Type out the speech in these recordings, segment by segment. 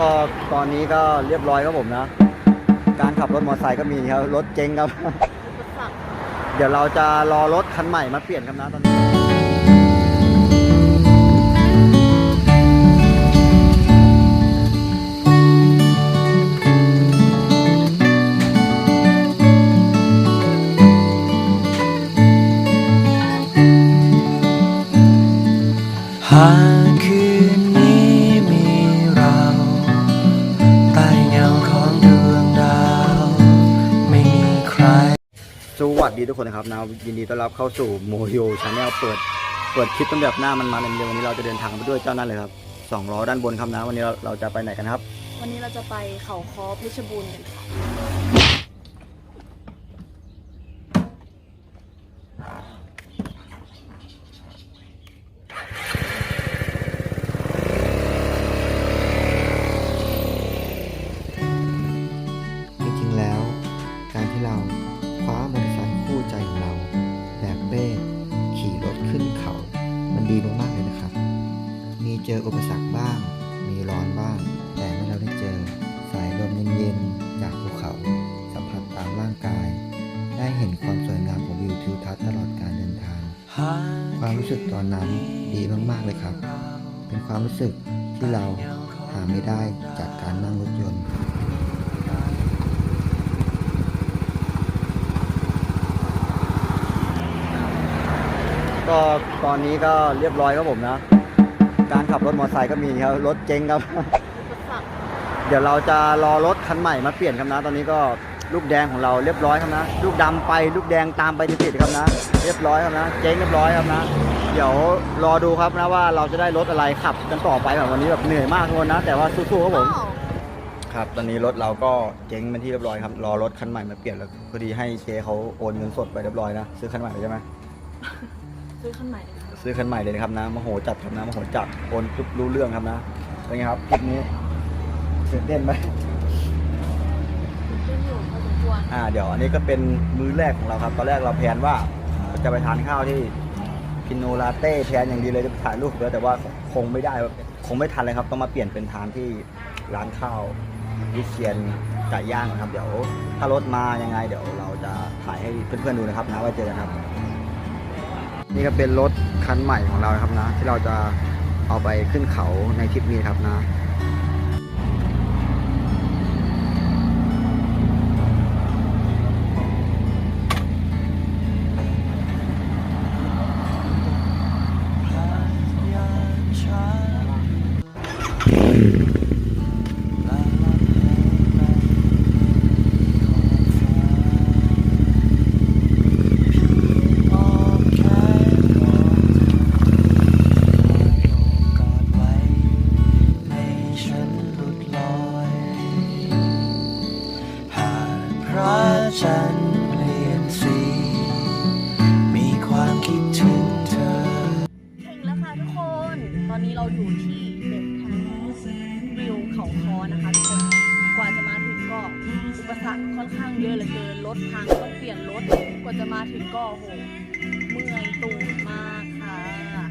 ก็ตอนนี้ก็เรียบร้อยครับผมนะ การขับรถมอเตอร์ไซค์ก็มีครับรถเจ๊งครับ เดี๋ยวเราจะรอรถคันใหม่มาเปลี่ยนครับนะตอนนี้หา วัสดีทุกคนนะครับนะยินดีต้อนรับเข้าสู่โมโยชาแนลเปิดเปิดคลิปต้นแบบหน้ามันมาเร็วๆวันนี้เราจะเดินทางไปด้วยเจ้านั่นเลยครับสองล้อด้านบนครับนะวันนี้เราเราจะไปไหนกันครับ วันนี้เราจะไปเขาคอเพชรบูรณ์กันค่ะ ทิวทัศน์ตลอดการเดินทาง ความรู้สึกตอนนั้นดีมากๆเลยครับ เป็นความรู้สึกที่เราหาไม่ได้จากการนั่งรถยนต์ก็ตอนนี้ก็เรียบร้อยครับผมนะ การขับรถมอเตอร์ไซค์ก็มีครับ รถเจ๊งครับ เดี๋ยวเราจะรอรถคันใหม่มาเปลี่ยนครับนะ ตอนนี้ก็ ลูกแดงของเราเรียบร้อยครับนะ ลูกดำไปลูกแดงตามไปติดๆครับนะ เรียบร้อยครับนะ เจ๊งเรียบร้อยครับนะ เดี๋ยวรอดูครับนะว่าเราจะได้รถอะไรขับกันต่อไปแบบวันนี้แบบเหนื่อยมากทุกคนนะ แต่ว่าสู้ๆครับผมครับตอนนี้รถเราก็เจ๊งเป็นที่เรียบร้อยครับรอรถคันใหม่มาเปลี่ยนแล้วพอดีให้เชเขาโอนเงินสดไปเรียบร้อยนะซื้อคันใหม่เลยใช่ไหมซื้อคันใหม่เลยค่ะซื้อคันใหม่เลยนะครับนะมโหจัดครับนะมโหจัดโอนปุ๊บรู้เรื่องครับนะเป็นไงครับคลิปนี้ตื่นเต้นไหมเต้นอยู่พ อ่าเดี๋ยวอันนี้ก็เป็นมื้อแรกของเราครับ ตอนแรกเราแพลนว่าจะไปทานข้าวที่พินโนลาเต้แพลนอย่างดีเลยจะไปถ่ายรูปแล้วแต่ว่าคงไม่ได้คงไม่ทันเลยครับ ต้องมาเปลี่ยนเป็นทานที่ร้านข้าววิเชียนไก่ย่างนะครับ เดี๋ยวถ้ารถมายังไง เดี๋ยวเราจะถ่ายให้เพื่อนๆดูนะครับนะไว้เจอกันครับ นี่ก็เป็นรถคันใหม่ของเราครับนะ ที่เราจะเอาไปขึ้นเขาในทริปนี้ครับนะ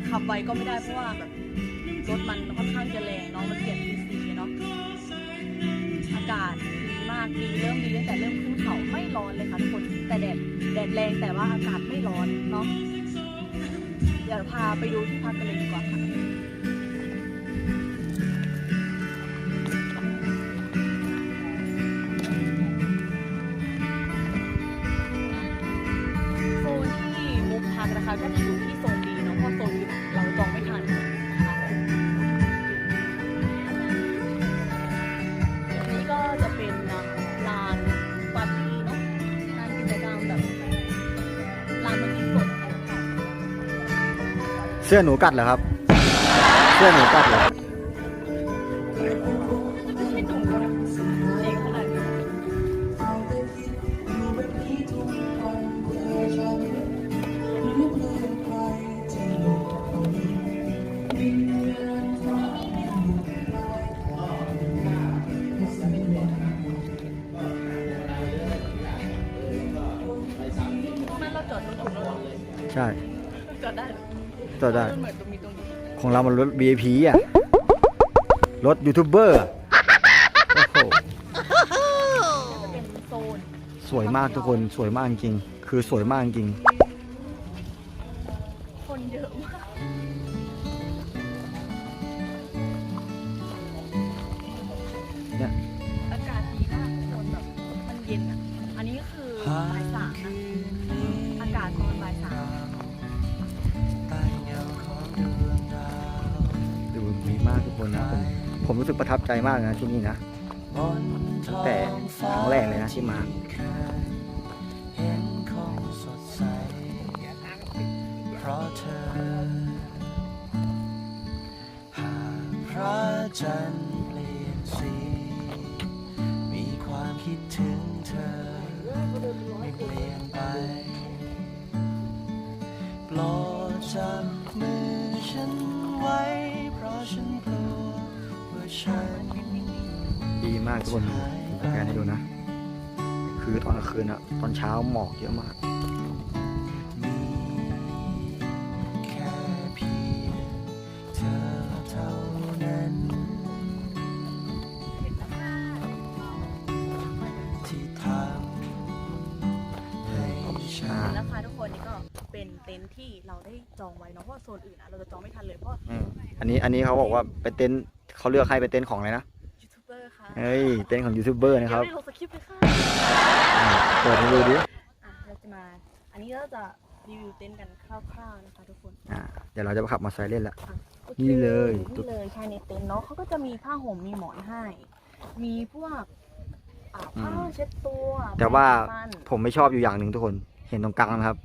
ขับไวก็ไม่ได้เพราะว่าแบบรถมันค่อนข้างจะแรงเนาะมันเปลี่ยนทีซีเนาะอากาศดีมากดีเริ่มดีตั้งแต่เริ่มขึ้นเขาไม่ร้อนเลยค่ะทุกคนแต่แดดแดดแรงแต่ว่าอากาศไม่ร้อนเนาะเดี๋ยวพาไปดูที่พักกันเลยดีกว่าค่ะโซนที่มุกพักนะคะก็จะอยู่ที่โซน โซนอื่นเราจองไม่ทันนะคะอันนี้ก็จะเป็นนะลานปาร์ตี้เนาะลานกิจกรรมแบบลานมันกินสดเสื้อหนูกัดเหรอครับ เสื้อหนูกัดเหรอ ของเรามันรถ VIP อะ รถยูทูบเบอร์สวยมากทุกคนสวยมากจริง คือสวยมากจริง ประทับใจมากนะที่นี่นะ แต่ครั้งแรกเลยนะที่มาเพราะเธอหากพระจันทร์เปลี่ยนสีมีความคิดถึงเธอ ไม่เปลี่ยนไปโปรดจับมือฉันไว้ เพราะฉันกลัวว่า ฉันดีมากทุกคนสแกนให้ดูนะ คือตอนกลางคืนอะตอนเช้าหมอกเยอะมาก จองไว้เนาะเพราะว่าโซนอื่นอะเราจะจองไม่ทันเลยเพราะอืมอันนี้อันนี้เขาบอกว่าเป็นเต็นท์เขาเลือกให้เป็นเต็นท์ของอะไรนะยูทูบเบอร์ค่ะเฮ้ยเต็นท์ของยูทูบเบอร์นะยังครับไม่ได้ลงสคริปต์เลยค่ะอ่าเปิดให้ดูดิอะเราจะมา อันนี้เราจะรีวิวเต็นท์กันคร่าวๆนะคะทุกคนอ่าเดี๋ยวเราจะขับมอเตอร์ไซค์เล่นละอะโอคนี่เลยนี่เลยภายในเต็นท์เนาะเขาก็จะมีผ้าห่มมีหมอนให้ มีพวกอ่าผ้าเช็ดตัวแต่ว่าแปรงสีฟัน ผมไม่ชอบอยู่อย่างหนึ่งทุกคนเห็นตรงกลางนะครับ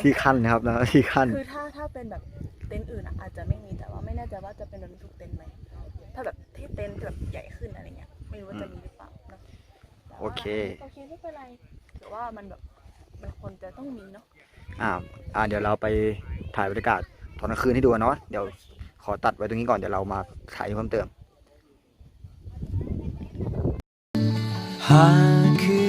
ที่ขั้นนะครับนะที่ขั้นคือถ้าถ้าเป็นแบบเต็นท์อื่นอะอาจจะไม่มีแต่ว่าไม่แน่ใจว่าจะเป็นแบบนี้ทุกเต็นท์ไหมถ้าแบบที่เต็นท์แบบใหญ่ขึ้นอะไรเงี้ยไม่รู้ว่าจะมีหรือเปล่าเนอะแต่ว่าโอเค โอเคไม่เป็นไรหรือว่ามันแบบมันควรจะต้องมีเนาะอ่าอ่าเดี๋ยวเราไปถ่ายบรรยากาศตอนกลางคืนให้ดูกันเนาะเดี๋ยวขอตัดไว้ตรงนี้ก่อนเดี๋ยวเรามาถ่ายเพิ่มเติมหากคืน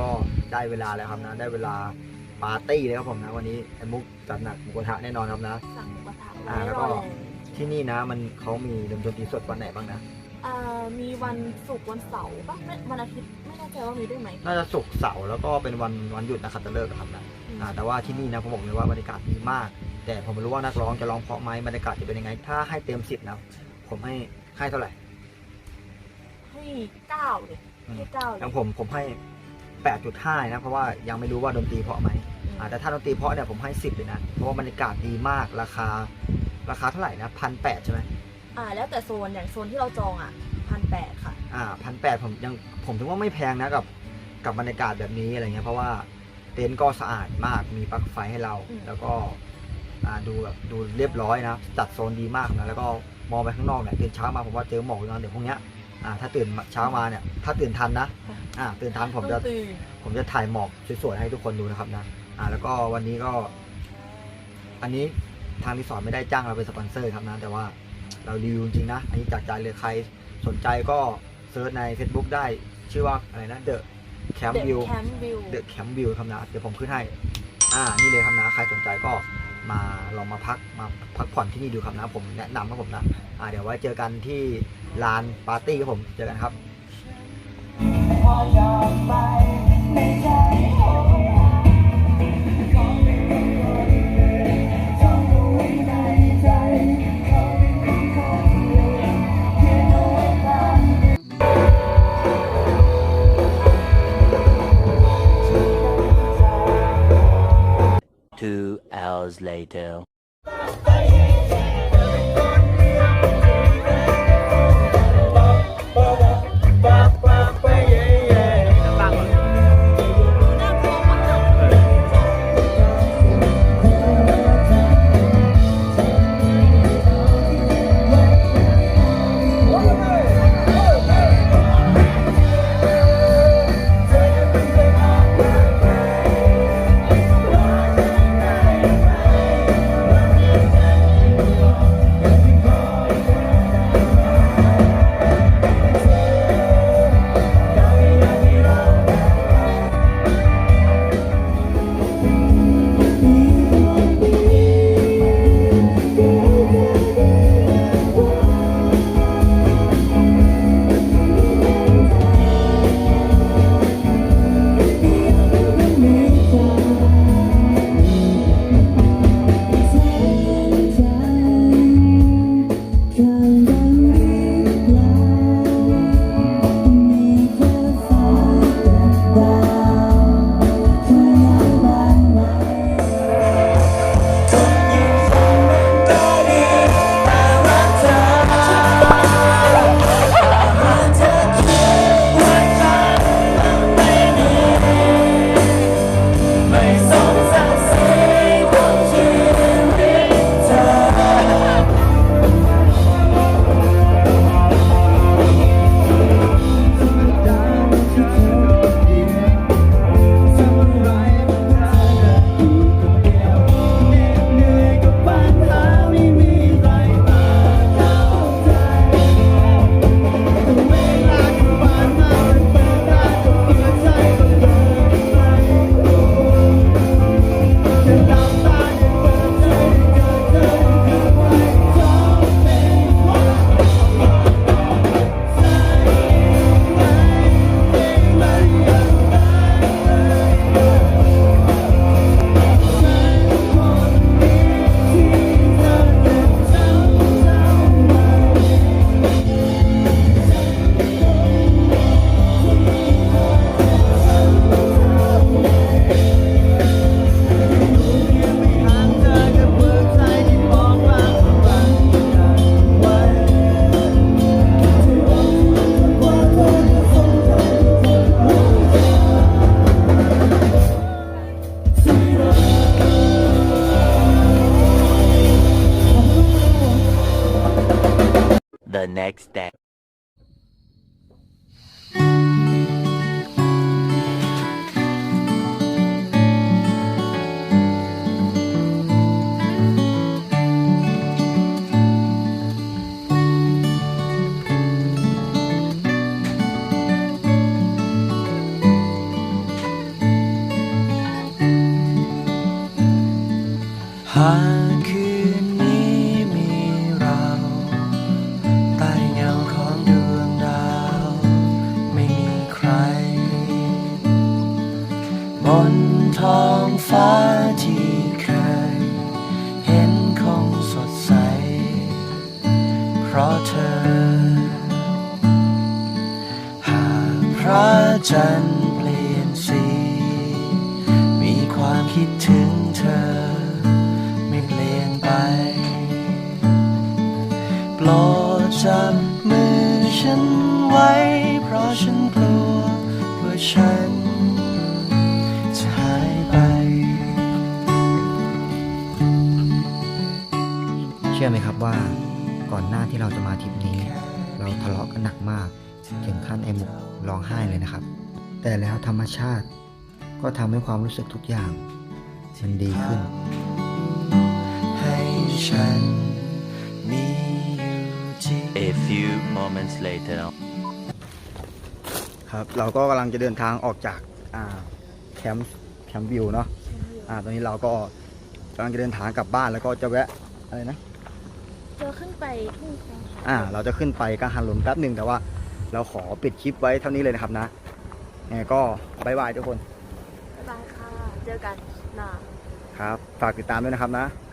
ก็ได้เวลาแล้วครับนะ ได้เวลาปาร์ตี้แล้วครับผมนะ วันนี้ไอ้มุกจัดหนักหมูกระทะแน่นอนครับนะ สั่งหมูกระทะอ่าแล้วก็ที่นี่นะมันเขามีดนตรีสดวันไหนบ้างนะอ่ามีวันศุกร์วันเสาร์ป่ะไม่วันอาทิตย์ไม่แน่ใจว่ามีด้วยไหมน่าจะศุกร์เสาร์แล้วก็เป็นวันวันหยุดนะครับจะเลิกครับนะอ่าแต่ว่าที่นี่นะผมบอกเลยว่าบรรยากาศดีมาก แต่ผมไม่รู้ว่านักร้องจะร้องเพราะไหมบรรยากาศจะเป็นยังไง ถ้าให้เต็มสิบนะ ผมให้ให้เท่าไหร่ให้เก้าเลยอืมให้เก้าเลอยย่างผมผมให้ แปดจุดห้านะ เพราะว่ายังไม่รู้ว่าดนตรีเพราะไหมอ่าแต่ถ้าดนตรีเพราะเนี่ยผมให้สิบเลยนะ เพราะว่าบรรยากาศดีมากราคาราคาเท่าไหร่นะพันแปดใช่ไหมอ่าแล้วแต่โซนอย่างโซนที่เราจองอะพันแปดค่ะอ่าพันแปดผมยังผมถือว่าไม่แพงนะกับกับบรรยากาศแบบนี้อะไรเงี้ยเพราะว่าเต็นท์ก็สะอาดมากมีปลั๊กไฟให้เราอืมแล้วก็อ่าดูแบบดูเรียบร้อยนะจัดโซนดีมากนะแล้วก็มองไปข้างนอกเนี่ยตื่นเช้ามาผมว่าเจอหมอกอยู่นะเดี๋ยวพรุ่งเนี้ย อ่าถ้าตื่นเช้ามาเนี่ย ถ้าตื่นทันนะอ่าตื่นทันผมจะต้องตื่นผมจะถ่ายหมอกสวยๆให้ทุกคนดูนะครับนะอ่า แล้วก็วันนี้ก็ อันนี้ทางรีสอร์ทไม่ได้จ้างเราเป็นสปอนเซอร์ครับนะ แต่ว่าเรารีวิวจริงๆนะ อันนี้จากใจเลยใครสนใจก็เซิร์ชใน Facebook ได้ชื่อว่าอะไรนะ The Camp เด็ก View แคมป์วิว The Camp View ครับนะ เดี๋ยวผมขึ้นให้ อ่า นี่เลยครับนะ ใครสนใจก็มาลองมาพักมาพักผ่อนที่นี่ดูครับนะ ผมแนะนำครับผมนะอ่า เดี๋ยวไว้เจอกันที่ลานปาร์ตี้ครับผม เจอกันครับ Two hours later. Next day. จันทร์เปลี่ยนสี มีความคิดถึงเธอ ไม่เปลี่ยนไป โปรดจับมือฉันไว้ เพราะฉันกลัวว่าฉันจะหายไป เชื่อไหมครับว่าก่อนหน้าที่เราจะมาทริปนี้ เราทะเลาะกันหนักมาก ถึงขั้นไอหมุกร้องไห้เลยนะครับ แต่แล้วธรรมชาติก็ทำให้ความรู้สึกทุกอย่าง มันดีขึ้น ให้ฉันมีอยู่จริง A few moments later. ครับเราก็กำลังจะเดินทางออกจากอ่าแคมป์แคมป์วิวเนาะอ่าตอนนี้เราก็กำลังจะเดินทางกลับบ้านแล้วก็จะแวะอะไรนะเจอขึ้นไปทุ่งคลองอ่า เราจะขึ้นไปกังหันลมแป๊บหนึ่งแต่ว่า เราขอปิดคลิปไว้เท่านี้เลยนะครับนะยังไงก็บายบายทุกคน บ๊ายบายค่ะ เจอกันนะครับ ฝากติดตามด้วยนะครับนะค